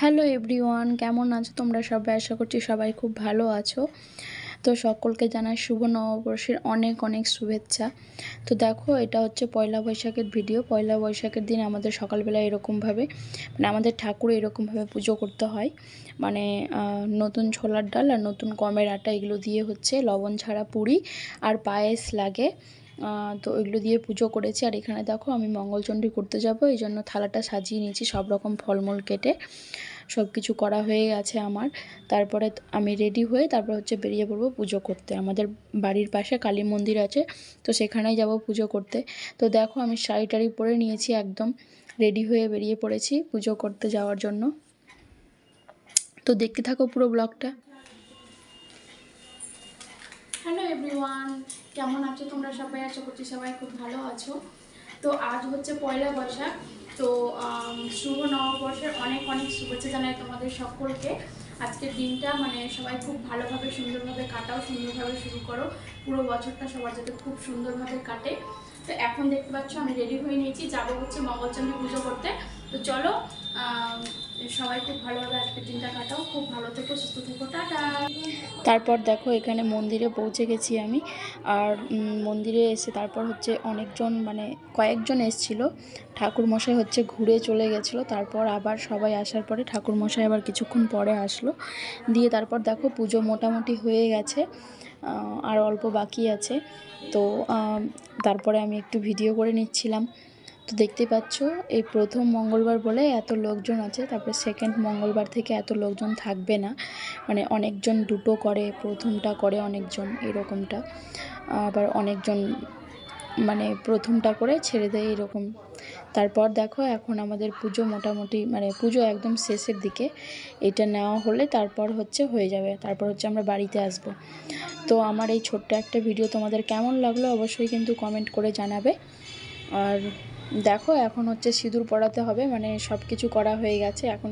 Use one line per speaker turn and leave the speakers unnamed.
Hello everyone কেমন আছো তোমরা সবাই? আশা করছি সবাই খুব ভালো আছো। তো সকলকে জানাই শুভ নববর্ষের অনেক অনেক শুভেচ্ছা। তো দেখো, এটা হচ্ছে পয়লা বৈশাখের ভিডিও পয়লা বৈশাখের দিন আমাদের সকালবেলা এরকমভাবে মানে আমাদের ঠাকুর এরকমভাবে পুজো করতে হয়। মানে নতুন ছোলার ডাল আর নতুন গমের আটা এগুলো দিয়ে হচ্ছে লবণ ছাড়া পুরি আর পায়েস লাগে। তো ওইগুলো দিয়ে পুজো করেছি। আর এখানে দেখো আমি মঙ্গলচণ্ডী করতে যাব, এই জন্য থালাটা সাজিয়ে নিয়েছি, সব রকম ফলমূল কেটে সব কিছু করা হয়ে গেছে আমার। তারপরে আমি রেডি হয়ে তারপর হচ্ছে বেরিয়ে পড়ব পুজো করতে। আমাদের বাড়ির পাশে কালী মন্দির আছে, তো সেখানেই যাব পুজো করতে। তো দেখো আমি শাড়ি টাড়ি পরে নিয়েছি একদম রেডি হয়ে বেরিয়ে পড়েছি পুজো করতে যাওয়ার জন্য। তো দেখতে থাকো পুরো ব্লগটা এভরিওয়ান কেমন আছো তোমরা সবাই? আশা করছি সবাই খুব ভালো আছো। তো আজ হচ্ছে পয়লা বৈশাখ। তো শুভ নববর্ষের অনেক অনেক শুভেচ্ছা জানাই তোমাদের সকলকে। আজকের দিনটা মানে সবাই খুব ভালোভাবে, সুন্দরভাবে কাটাও, সুন্দরভাবে শুরু করো। পুরো বছরটা সবার যাতে খুব সুন্দরভাবে কাটে। তো এখন দেখতে পাচ্ছ আমি রেডি হয়ে নিয়েছি। যাব হচ্ছে মঙ্গলচন্ডী পুজো করতে। তো চলো সবাই খুব ভালোভাবে আজকের দিনটা কাটাও। খুব ভালো থেকো, সুস্থ থেকো। টাটা! তারপর দেখো, এখানে মন্দিরে পৌঁছে গেছি আমি। আর মন্দিরে এসে তারপর হচ্ছে অনেকজন মানে কয়েকজন এসছিল। ঠাকুর মশাই হচ্ছে ঘুরে চলে গেছিল। তারপর আবার সবাই আসার পরে ঠাকুর মশাই আবার কিছুক্ষণ পরে আসলো। দিয়ে তারপর দেখো, পুজো মোটামুটি হয়ে গেছে। আর অল্প বাকি আছে। তো তারপরে আমি একটু ভিডিও করে নিচ্ছিলাম। তো দেখতে পাচ্ছ, এই প্রথম মঙ্গলবার বলে এত লোকজন আছে, তারপরে সেকেন্ড মঙ্গলবার থেকে এত লোকজন থাকবে না। মানে অনেকজন দুটো করে, প্রথমটা করে অনেকজন, এরকমটা। আবার অনেকজন মানে প্রথমটা করে ছেড়ে দেয় এরকম। তারপর দেখো এখন আমাদের পুজো মোটামুটি মানে পুজো একদম শেষের দিকে। এটা নেওয়া হলে তারপর হচ্ছে হয়ে যাবে। তারপর হচ্ছে আমরা বাড়িতে আসব। তো আমার এই ছোট্ট একটা ভিডিও তোমাদের কেমন লাগল অবশ্যই কিন্তু কমেন্ট করে জানাবে। আর দেখো এখন হচ্ছে সিঁদুর পড়াতে হবে মানে সব কিছু করা হয়ে গেছে এখন